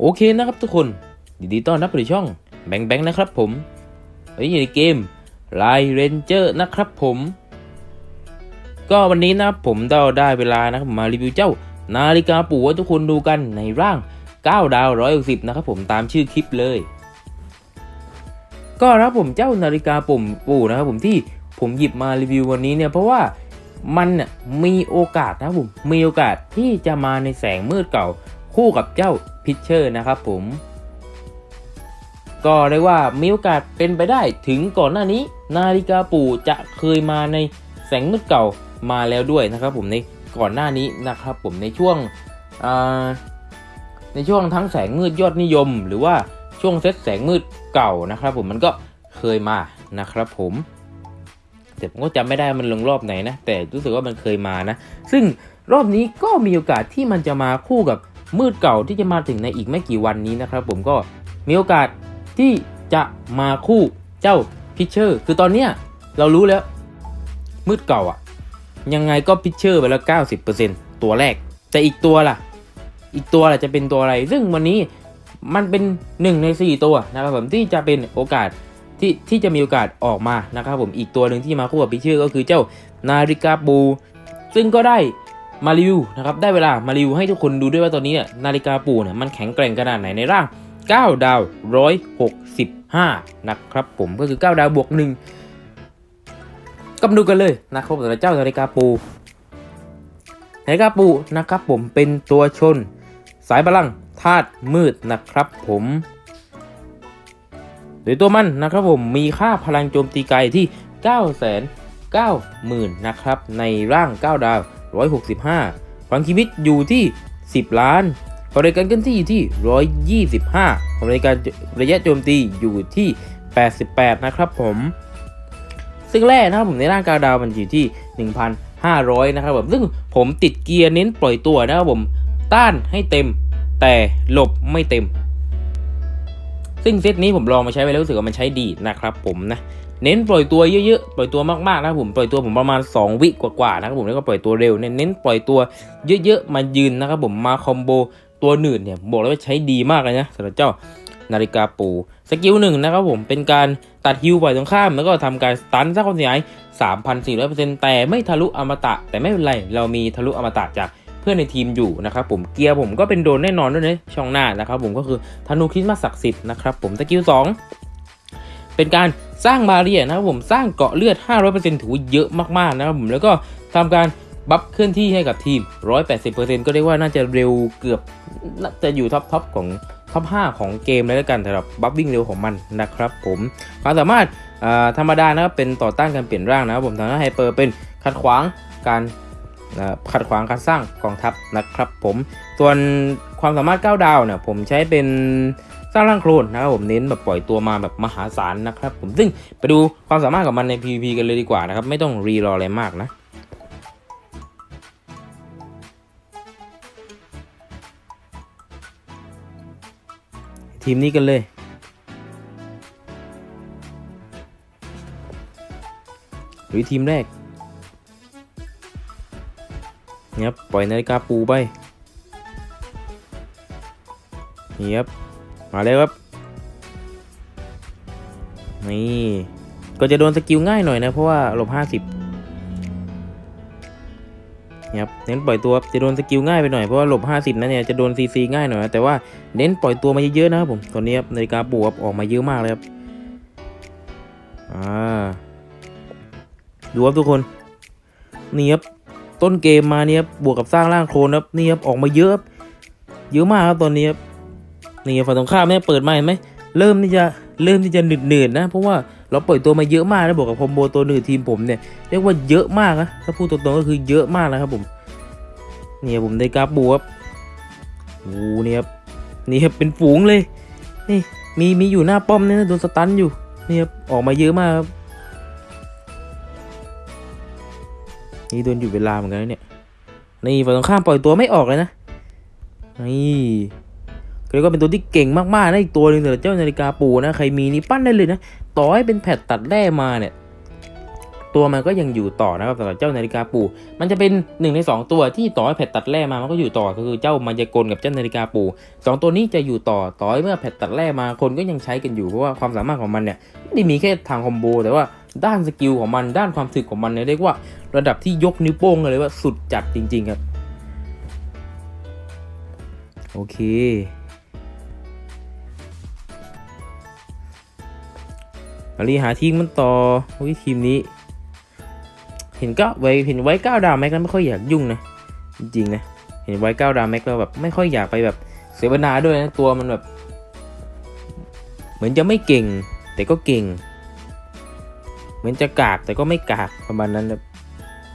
โอเคนะครับทุกคนยินดีต้อนรับสู่ช่องแบงแบงนะครับผมเฮ้ยอยู่ในเกมไลเรนเจอร์นะครับผม ก็วันนี้นะผมได้ได้เวลานะครับมารีวิวเจ้า นาฬิกาปู่ให้ทุกคนดูกันในร่าง 9 ดาว160นะครับผมตามชื่อคลิปเลย ก็รับผมเจ้านาฬิกาปุ่มปู่นะครับผมที่ผมหยิบมารีวิววันนี้เนี่ยเพราะว่ามันน่ะมีโอกาสนะครับผมมีโอกาสที่จะมาในแสงมืดเก่าคู่กับเจ้า พิชเชอร์นะครับผม ก็เรียกว่ามีโอกาสเป็นไปได้ถึงก่อนหน้านี้ นาฬิกาปู่จะเคยมาในแสงมืดเก่ามาแล้วด้วยนะครับผมในก่อนหน้านี้นะครับผมในช่วงในช่วงทั้งแสงมืดยอดนิยม หรือว่าช่วงเซตแสงมืดเก่านะครับ ผมมันก็เคยมานะครับผมแต่ผมก็จำไม่ได้มันลงรอบไหนนะ แต่รู้สึกว่ามันเคยมานะ ซึ่งรอบนี้ก็มีโอกาสที่มันจะมาคู่กับ มืดเก่าที่จะมาถึงในอีกไม่กี่วันนี้นะครับ ผมก็มีโอกาสที่จะมาคู่เจ้าพิชเชอร์ คือตอนเนี้ยเรารู้แล้ว มืดเก่าอะยังไงก็พิชเชอร์ไปแล้ว 90%ตัวแรก แต่อีกตัวล่ะ อีกตัวล่ะจะเป็นตัวอะไร ซึ่งวันนี้มันเป็นหนึ่งในสี่ตัวนะครับผมที่จะเป็นโอกาสที่ที่จะมีโอกาสออกมานะครับผมอีกตัวหนึ่งที่มาคู่กับพิชเชอร์ก็คือเจ้านาฬิกาปูซึ่งก็ได้ มารีวิวนะครับได้เวลามารีวิวให้ทุกคนดูด้วยว่าตอนนี้เนี่ยนาฬิกาปูเนี่ยมันแข็งแกร่งขนาดไหนในร่าง 9 ดาว 165 นะครับผมก็คือ 9 ดาวบวก1ก็มาดูกันเลยนะครับสำหรับเจ้านาฬิกาปูนาฬิกาปูนะครับผมเป็นตัวชน สายพลังธาตุมืดนะครับผมโดยตัวมันนะครับผมมีค่าพลังโจมตีไกลที่ 9 9 0 0 0 0 นะครับในร่าง 9 ดาว 165พลังชีวิตอยู่ที่ 10 ล้านความเร็วการเคลื่อนที่อยู่ที่ 125ความเร็วการระยะโจมตีอยู่ที่ 88 นะครับผม ซึ่งแร่นะครับผมในร่าง9ดาวมันอยู่ที่ 1,500 นะครับผมซึ่งผมติดเกียร์เน้นปล่อยตัวนะครับผมต้านให้เต็มแต่หลบไม่เต็ม ซึ่งเซตนี้ผมลองมาใช้ไปแล้วรู้สึกว่ามันใช้ดีนะครับผมนะ เน้นปล่อยตัวเยอะๆ ปล่อยตัวมากๆนะครับผม ปล่อยตัวผมประมาณ 2 วิกว่าๆนะครับผม แล้วก็ปล่อยตัวเร็วเน้นเน้นปล่อยตัวเยอะๆ มายืนนะครับผม มาคอมโบตัวหนืดเนี่ยบอกเลยว่าใช้ดีมากเลยนะสำหรับเจ้านาฬิกาปูสกิลหนึ่งนะครับผมเป็นการตัดฮิวฝ่ายตรงข้าม แล้วก็ทำการสตันสร้างความเสียหาย 3,400%แต่ไม่ทะลุอมตะ แต่ไม่เป็นไร เรามีทะลุอมตะจากเพื่อนในทีมอยู่นะครับผมเกียร์ผมก็เป็นโดนแน่นอนด้วยนะช่องหน้านะครับผมก็คือธนูคริสต์มาศักดิ์สิทธิ์นะครับผมสกิล2 เป็นการสร้างบาเรียนะครับผมสร้างเกาะเลือด 500%ถือว่าเยอะมากๆนะครับผมแล้วก็ทำการบัฟเคลื่อนที่ให้กับทีม 180%ก็เรียกว่าน่าจะเร็วเกือบน่าจะอยู่ท็อปทอปของท็อป 5 ของเกมเลยแล้วกันสำหรับบัฟวิ่งเร็วของมันนะครับผมความสามารถธรรมดานะครับเป็นต่อต้านการเปลี่ยนร่างนะครับผมทางด้านไฮเปอร์เป็นขัดขวางการขัดขวางการสร้างกองทัพนะครับผมส่วนความสามารถ 9 ดาวเนี่ยผมใช้เป็น สร้างร่างโคลนนะครับผมเน้นแบบปล่อยตัวมาแบบมหาศาลนะครับผมซึ่งไปดูความสามารถของมันใน PVP กันเลยดีกว่านะครับไม่ต้องรีรออะไรมากนะทีมนี้กันเลยหรือทีมแรกเนี่ยบปล่อยนาฬิกาปูไปเนี่ครับ มาเลยครับ นี่ ก็จะโดนสกิลง่ายหน่อยนะ เพราะว่าหลบ50เนี่ยครับเน้นปล่อยตัวจะโดนสกิลง่ายไปหน่อยเพราะว่าหลบ 50นั่นเนี่ยจะโดนซีซีง่ายหน่อยแต่ว่าเน้นปล่อยตัวมาเยอะๆนะครับผมตอนนี้ครับนาฬิกาปูครับออกมาเยอะมากเลยครับอ่าดูครับทุกคนนี่ครับต้นเกมมาเนี่ยครับบวกกับสร้างร่างโคลนครับนี่ครับออกมาเยอะเยอะมากครับตอนนี้ครับ นี่ฝั่งตรงข้ามเนี่ยเปิดมาเห็นไหมเริ่มที่จะเริ่มที่จะหนืดหนืดนะ เพราะว่าเราปล่อยตัวมาเยอะมากแล้บวกกับคอมโบตัวหนืดทีมผมเนี่ยเรียกว่าเยอะมากนะถ้าพูดตรงๆก็คือเยอะมากนะครับผมเนี่ยผมได้กราฟบูครับโอ้เนี่ยครับนี่ครับเป็นฝูงเลย นี่มีมีอยู่หน้าป้อมเนี่ยนะโดนสตันอยู่นี่ครับออกมาเยอะมากครับนี่โดนอยู่เวลาเหมือนกันเนี่ยนี่ฝั่งตรงข้ามปล่อยตัวไม่ออกเลยนะนี่ เรียกว่าเป็นตัวที่เก่งมากๆนะอีกตัวหนึ่งแต่เจ้านาฬิกาปูนะใครมีนี่ปั้นได้เลยนะต่อให้เป็นแพทตัดแร่มาเนี่ยตัวมันก็ยังอยู่ต่อนะครับสำหรับเจ้านาฬิกาปู่มันจะเป็นหนึ่งในสองตัวที่ต่อให้แพทตัดแร่มามันก็อยู่ต่อก็คือเจ้ามายากลกับเจ้านาฬิกาปู่สองตัวนี้จะอยู่ต่อต่อให้เมื่อแพทตัดแร่มาคนก็ยังใช้กันอยู่เพราะว่าความสามารถของมันเนี่ยไม่ได้มีแค่ทางคอมโบแต่ว่าด้านสกิลของมันด้านความถึกของมันเนี่ยเรียกว่าระดับที่ยกนิ้วโป้งเลยว่าสุดจัดจริง ๆ ครับ โอเค มารีหาทีมมันต่อวิทีมนี้ เห็นก็ไว้เห็นไว้เก้าดาวแม็กแล้วไม่ค่อยอยากยุ่งนะ จริงๆนะ เห็นไว้เก้าดาวแม็กแล้วแบบไม่ค่อยอยากไปแบบเสวนาด้วยนะตัวมันแบบ เหมือนจะไม่เก่ง แต่ก็เก่ง เหมือนจะกากแต่ก็ไม่กากประมาณนั้นครับ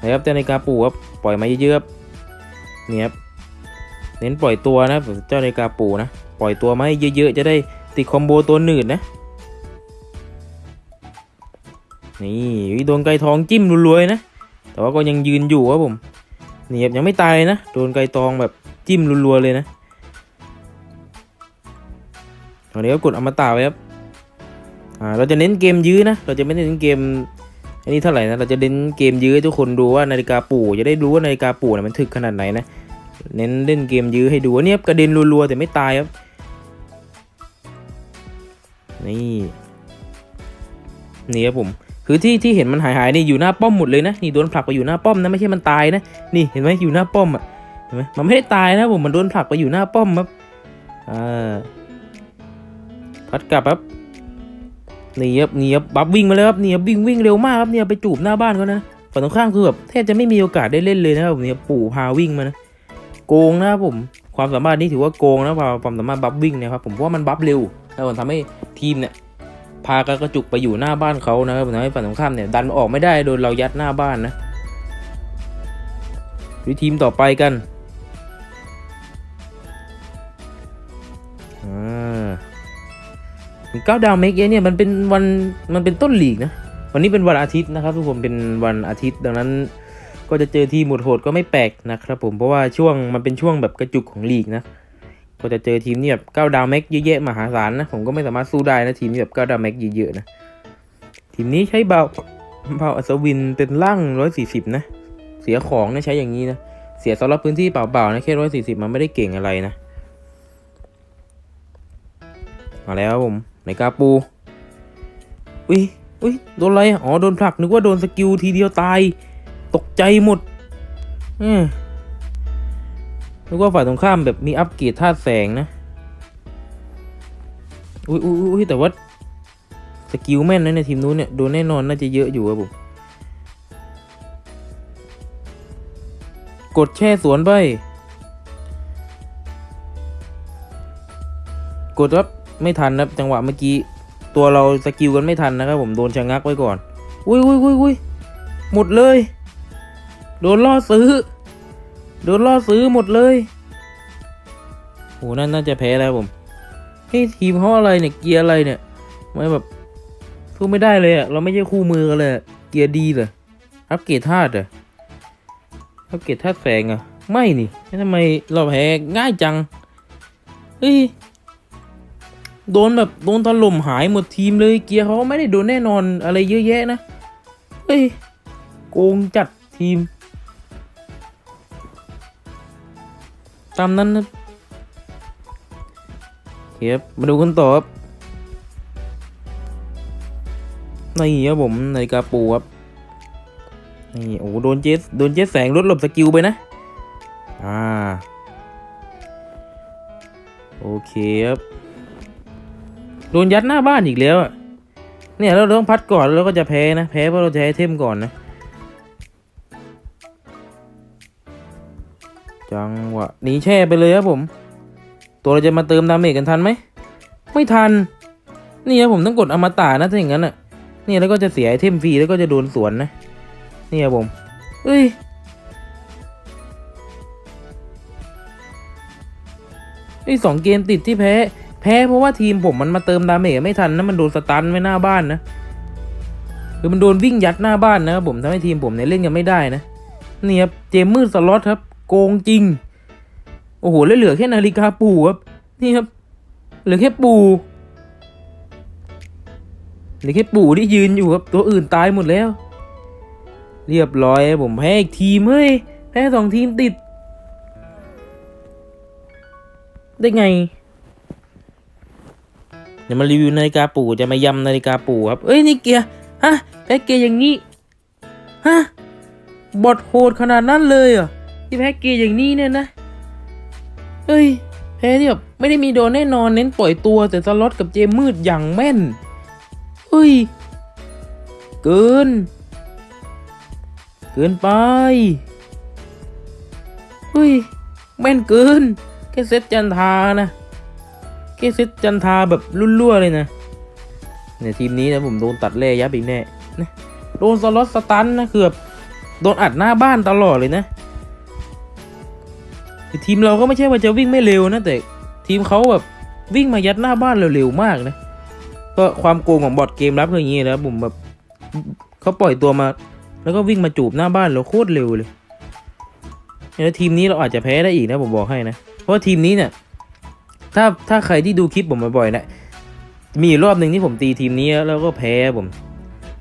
นะครับเจ้านกาปูครับปล่อยมาเยอะๆครับนี่ครับเน้นปล่อยตัวนะเจ้าในกาปูนะ ปล่อยตัวมาให้เยอะๆ จะได้ติดคอมโบตัวหนืดนะ นี่โดนไก่ทองจิ้มรัวๆนะ แต่ว่าก็ยังยืนอยู่ครับผม นี่ครับยังไม่ตายนะ โดนไก่ทองแบบจิ้มรัวๆเลยนะตอนนี้ก็กดอมตะไว้ครับ อ่า เราจะเน้นเกมยื้อนะ เราจะไม่เน้นเกม อันนี้เท่าไหร่นะ เราจะเน้นเกมยื้อให้ทุกคนดูว่านาฬิกาปู่จะได้รู้ว่านาฬิกาปู่เนี่ยมันถึกขนาดไหนนะ เน้นเล่นเกมยื้อให้ดูอันนี้ครับกระเด็นรัวๆแต่ไม่ตายครับ นี่นี่ครับผม คือที่ที่เห็นมันหายหายๆนี่อยู่หน้าป้อมหมดเลยนะนี่โดนผลักไปอยู่หน้าป้อมนะไม่ใช่มันตายนะนี่เห็นไหมอยู่หน้าป้อมอะเห็นไหมมันไม่ได้ตายนะผมมันโดนผลักไปอยู่หน้าป้อมครับอ่าพัดกลับครับนี่ครับนี่ครับบัฟวิ่งมาแล้วครับนี่ครับวิ่งวิ่งเร็วมากครับเนี่ยไปจูบหน้าบ้านเขานะฝั่งตรงข้ามคือแบบแทบจะไม่มีโอกาสได้เล่นเลยนะครับผมเนี่ยปู่พาวิ่งมานะโกงนะครับผมความสามารถนี้ถือว่าโกงนะความสามารถบัฟวิ่งนะครับผมเพราะว่ามันบัฟเร็วแล้วมันทำให้ทีมเนี่ย พากระจุกไปอยู่หน้าบ้านเขานะครับทำให้ฝั่งตรงข้ามเนี่ยดันออกไม่ได้โดนเรายัดหน้าบ้านนะดูทีมต่อไปกันอ่าเก้าดาวเมกเยเนี่ยมันเป็นวันมันเป็นต้นหลีกนะวันนี้เป็นวันอาทิตย์นะครับทุกคนเป็นวันอาทิตย์ดังนั้น ก็จะเจอทีมหมดโหดก็ไม่แปลกนะครับผมเพราะว่าช่วงมันเป็นช่วงแบบกระจุกของลีกนะ ก็จะเจอทีมนี่แบบเก้าดาวแม็กเยอะๆมหาศาลนะ ผมก็ไม่สามารถสู้ได้นะทีมนี่แบบเก้าดาวแม็กเยอะๆนะ ทีมนี้ใช้เบาเบาอัศวินเป็นล่างร้อยสี่สิบนะ เสียของนะใช้อย่างนี้นะ เสียสำหรับพื้นที่เปล่าๆนะแค่ร้อยสี่สิบมันไม่ได้เก่งอะไรนะ มาแล้วผมในกาปู อุ้ยอุ้ยโดนอะไร อ๋อ โดนผลัก นึกว่าโดนสกิลทีเดียวตาย ตกใจหมด อืม นึกว่าฝ่ายตรงข้ามแบบมีอัปเกรดธาตุแสงนะ อุ้ยอุ้ยอุ้ยแต่ว่าสกิลแม่นนะในทีมนู้นเนี่ยโดนแน่นอนน่าจะเยอะอยู่ครับผม กดแช่สวนไป กดครับไม่ทันครับจังหวะเมื่อกี้ ตัวเราสกิลกันไม่ทันนะครับผมโดนชะงักไว้ก่อน อุ้ยอุ้ยอุ้ยอุ้ยหมดเลย โดนล่อซื้อ โดนล่อซื้อหมดเลยโหนั่นน่าจะแพ้แล้วผมเฮ้ยทีมเขาอะไรเนี่ยเกียร์อะไรเนี่ยไม่แบบสู้ไม่ได้เลยอะเราไม่ใช่คู่มือกันเลยเกียร์ดีเลยอัปเกรดธาตุเหรออัปเกรดธาตุแสงอะไม่นี่ทำไมเราแพ้ง่ายจังเฮ้ยโดนแบบโดนถล่มหายหมดทีมเลยเกียร์เขาไม่ได้โดนแน่นอนอะไรเยอะแยะนะ เฮ้ย โกงจัดทีม ตามนั้นนะเคครับมาดูกันต่อครับนี่ครับผมนาฬิกาปูครับนี่โอ้โหโดนเจสโดนเจสแสงลดหลบสกิลไปนะ อ่า โอเคครับ โดนยัดหน้าบ้านอีกแล้วอะเนี่ยเราต้องพัดก่อนแล้วก็จะแพ้นะ แพ้เพราะเราจะให้เทมก่อนนะ หนีแช่ไปเลยครับผม ตัวเราจะมาเติมดาเมจกันทันไหม ไม่ทัน นี่ครับผมต้องกดอมตะนะถ้าอย่างนั้นอะ นี่แล้วก็จะเสียไอเทมฟรีแล้วก็จะโดนสวนนะ นี่ครับผมเอ้ยไอ้สองเกมติดที่แพ้ แพ้เพราะว่าทีมผมมันมาเติมดาเมจไม่ทันนะมันโดนสตันไว้หน้าบ้านนะคือมันโดนวิ่งยัดหน้าบ้านนะครับผมทำให้ทีมผมเนี่ยเล่นกันไม่ได้นะนี่ครับเจมมืดสล็อตครับ โกงจริง โอ้โหแล้วเหลือแค่นาฬิกาปู่ครับ นี่ครับ เหลือแค่ปู่เหลือแค่ปู่ที่ยืนอยู่ครับ ตัวอื่นตายหมดแล้ว เรียบร้อยผมแพ้อีกทีมเฮ้ยแพ้สองทีมติด ได้ไงจะมารีวิวนาฬิกาปู่จะมายำนาฬิกาปู่ครับ เอ้ยนี่เกียร์ฮะแพ้เกียร์อย่างนี้ฮะบอดโหดขนาดนั้นเลยเหรอะที่แพ้เกียร์อย่างนี้เนี่ยนะ เฮ้ยแพ้ที่แบบไม่ได้มีโดนแน่นอนเน้นปล่อยตัว แต่สล็อตกับเจมืดอย่างแม่นเฮ้ย เกิน เกินไปเฮ้ย แม่นเกิน แค่เซตจันทานะ แค่เซตจันทาแบบรุ่วๆเลยนะเนี่ยทีมนี้นะผมโดนตัดเล่ยับอีกแน่นะโดนสล็อตสตันนะคือแบบโดนอัดหน้าบ้านตลอดเลยนะ คือทีมเราก็ไม่ใช่ว่าจะวิ่งไม่เร็วนะแต่ทีมเขาแบบวิ่งมายัดหน้าบ้านเร็วๆมากนะก็ความโกงของบอทเกมรับคืออย่างนี้นะผมแบบเขาปล่อยตัวมา แล้วก็วิ่งมาจูบหน้าบ้านเราโคตรเร็วเลยแล้วทีมนี้เราอาจจะแพ้ได้อีกนะผมบอกให้นะเพราะว่าทีมนี้เนี่ยถ้าถ้าใครที่ดูคลิปผมบ่อยๆนะมีรอบหนึ่งที่ผมตีทีมนี้แล้วก็แพ้ผม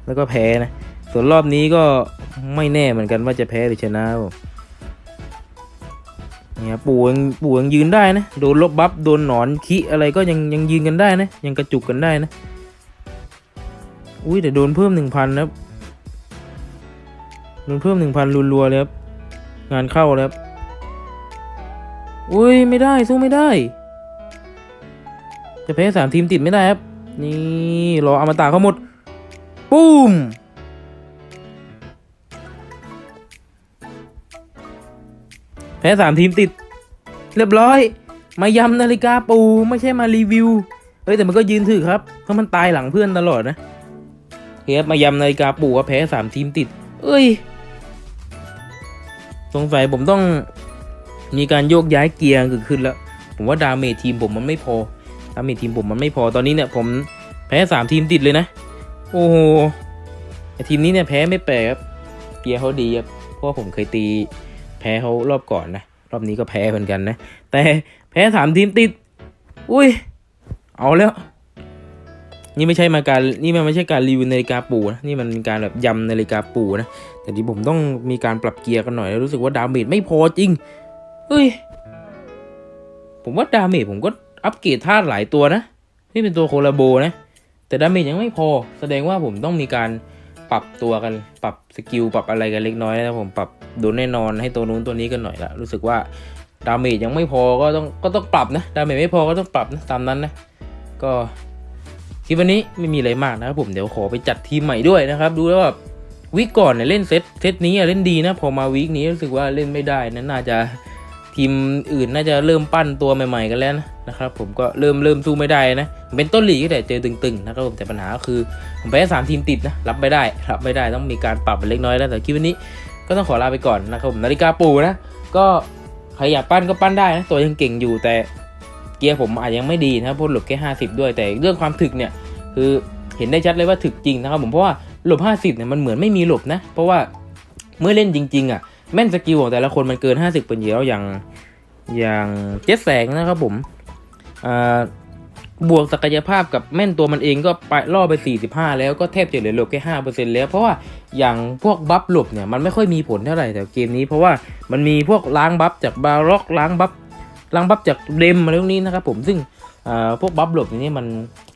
แล้วก็แพ้นะ ส่วนรอบนี้ก็ไม่แน่เหมือนกันว่าจะแพ้หรือชนะผม เนี่ยปู่ยังปู่ยังยืนได้นะ โดนลบบัฟโดนหนอนคิอะไรก็ยังยังยืนกันได้นะ ยังกระจุกกันได้นะ อุ้ยแต่โดนเพิ่มหนึ่งพันนะครับ โดนเพิ่มหนึ่งพันรัวๆเลยครับ งานเข้าแล้วครับ อุ้ยไม่ได้สู้ไม่ได้ จะแพ้สามทีมติดไม่ได้ครับ นี่รออมตะเขาหมดปุ้ม แพ้สามทีมติด เรียบร้อย มายำนาฬิกาปูไม่ใช่มารีวิว เฮ้ยแต่มันก็ยืนถือครับ เพราะมันตายหลังเพื่อนตลอดนะเฮ้ยมายำนาฬิกาปูว่าแพ้สามทีมติด เอ้ย สงสัยผมต้องมีการโยกย้ายเกียร์เกิดขึ้นแล้ว ผมว่าดาเมจทีมผมมันไม่พอ ดาเมจทีมผมมันไม่พอตอนนี้เนี่ยผมแพ้สามทีมติดเลยนะ โอ้โหทีมนี้เนี่ยแพ้ไม่แปลกครับเกียร์เขาดีครับเพราะผมเคยตี แพ้เขารอบก่อนนะ รอบนี้ก็แพ้เหมือนกันนะ แต่แพ้สามทีมติด อุ้ย เอาแล้ว นี่ไม่ใช่มาการ นี่มันไม่ใช่การรีวิวนาฬิกาปูนะ นี่มันเป็นการแบบยำนาฬิกาปูนะ แต่ที่ผมต้องมีการปรับเกียร์กันหน่อยแล้วรู้สึกว่าดาเมจไม่พอจริงเฮ้ย ผมว่าดาเมจผมก็อัปเกรดธาตุหลายตัวนะ นี่เป็นตัวโคลาโบนะ แต่ดาเมจยังไม่พอ แสดงว่าผมต้องมีการ ปรับตัวกันปรับสกิลปรับอะไรกันเล็กน้อยนะผมปรับโดนแน่นอนให้ตัวนู้นตัวนี้กันหน่อยละรู้สึกว่าดาเมจยังไม่พอก็ต้องก็ต้องปรับนะดาเมจไม่พอก็ต้องปรับนะตามนั้นนะก็คลิปวันนี้ไม่มีอะไรมากนะครับผมเดี๋ยวขอไปจัดทีมใหม่ด้วยนะครับ ดูแล้วแบบวีคก่อนเนี่ยเล่นเซตเซตนี้อะเล่นดีนะพอมาวีคนี้รู้สึกว่าเล่นไม่ได้นะน่าจะ ทีมอื่นน่าจะเริ่มปั้นตัวใหม่ๆกันแล้วนะนะครับผมก็เริ่มเริ่มสู้ไม่ได้นะ เป็นต้นหลีกแต่เจอตึงๆนะครับผมแต่ปัญหาก็คือผมไปแพ้สามทีมติดนะรับไม่ได้รับไม่ได้ต้องมีการปรับเล็กน้อยแล้วแต่คลิปวันนี้ก็ต้องขอลาไปก่อนนะครับผมนาฬิกาปูนะก็ใครอยากปั้นก็ปั้นได้นะตัวยังเก่งอยู่แต่เกียร์ผมอาจยังไม่ดีนะครับเพราะหลบแค่ห้าสิบด้วย แต่เรื่องความถึกเนี่ยคือเห็นได้ชัดเลยว่าถึกจริงนะครับผมเพราะว่าหลบ 50เนี่ยมันเหมือนไม่มีหลบนะ เพราะว่าเมื่อเล่นจริง ๆอะ แม่นสกิลของแต่ละคนมันเกิน 50เป็นเยอะแล้วอย่างอย่างเจ็ดแสงนะครับผมบวกศักยภาพกับแม่นตัวมันเองก็ไปล่อไป 45 แล้วก็แทบจะเหลือหลบแค่5%แล้ว เพราะว่าอย่างพวกบัฟหลบเนี่ยมันไม่ค่อยมีผลเท่าไหร่แต่เกมนี้เพราะว่ามันมีพวกล้างบัฟจากบาร็อกล้างบัฟ ล้างบัฟจากเดมอะไรพวกนี้นะครับผมซึ่งพวกบัฟหลบนี่มัน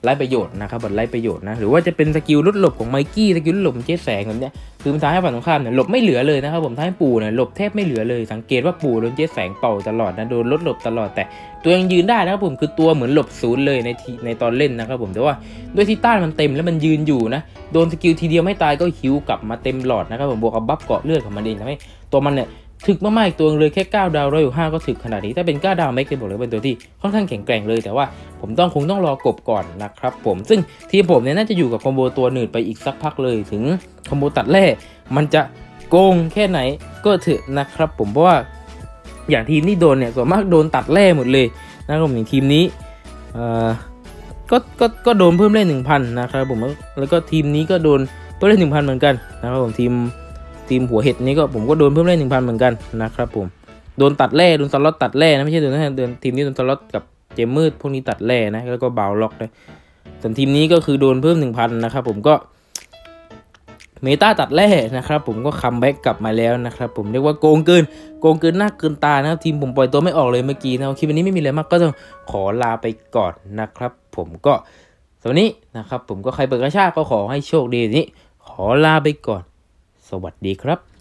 ไร้ประโยชน์นะครับมันไร้ประโยชน์นะหรือว่าจะเป็นสกิลลดหลบของไมกี้สกิลลดหลบของเจ๊แสงแบบเนี้ยคือมันทำให้ฝั่งตรงข้ามเนี่ยหลบไม่เหลือเลยนะครับผมทำให้ปู่เนี่ยหลบแทบไม่เหลือเลย สังเกตว่าปู่โดนเจ๊แสงเป่าตลอดนะโดนลดหลบตลอดแต่ ตัวยังยืนได้นะครับผมคือตัวเหมือนหลบศูนย์เลยในทีในตอนเล่นนะครับผมแต่ว่าด้วยที่ต้านมันเต็มแล้วมันยืนอยู่นะโดนสกิลทีเดียวไม่ตายก็ฮิวกลับมาเต็มหลอดนะครับผมบวกกับบัฟเกาะเลือดของมันเองทำให้ตัวมันเนี่ย ถึกมากๆอีกตัวเลยแค่ 9 ดาวร้อยอยู่5ก็ถึกขนาดนี้ ถ้าเป็น 9 ดาวแม็กซ์บอกเลยเป็นตัวที่ค่อนข้างแข็งแกร่งเลยแต่ว่าผมต้องคงต้องรอกบก่อนนะครับผมซึ่งทีมผมเนี่ยน่าจะอยู่กับคอมโบตัวหนืดไปอีกสักพักเลยถึงคอมโบตัดแร่มันจะโกงแค่ไหนก็เถอะนะครับ ผมเพราะว่าอย่างทีมที่โดนเนี่ยส่วนมากโดนตัดแร่หมดเลยนะครับผมอย่างทีมนี้เอ่อก็ก็ก็โดนเพิ่มเล่นหนึ่งพันนะครับผมแล้วก็ทีมนี้ก็โดนเพิ่มเล่นหนึ่งพันเหมือนกันนะครับผมทีม ทีมหัวเห็ดนี้ก็ผมก็โดนเพิ่มเล่นหนึ่งพันเหมือนกันนะครับผมโดนตัดแร่โดนสล็อตตัดแร่นะไม่ใช่โดนนะโดนทีมนี้โดนสล็อตกับเจมมืดพวกนี้ตัดแร่นะแล้วก็เบาล็อกนะส่วนทีมนี้ก็คือโดนเพิ่มหนึ่งพันนะครับผมก็เมตาตัดแร่นะครับผมก็คัมแบ็กกลับมาแล้วนะครับผมเรียกว่าโกงเกินโกงเกินหน้าเกินตานะครับทีมผมปล่อยตัวไม่ออกเลยเมื่อกี้นะคลิปวันนี้ไม่มีอะไรมากก็ต้องขอลาไปก่อนนะครับ ผมก็สำหรับนนี้นะครับผมก็ใครเปิดกระชากก็ขอให้โชคดีนี้ขอลาไปก่อน วัสดีครับ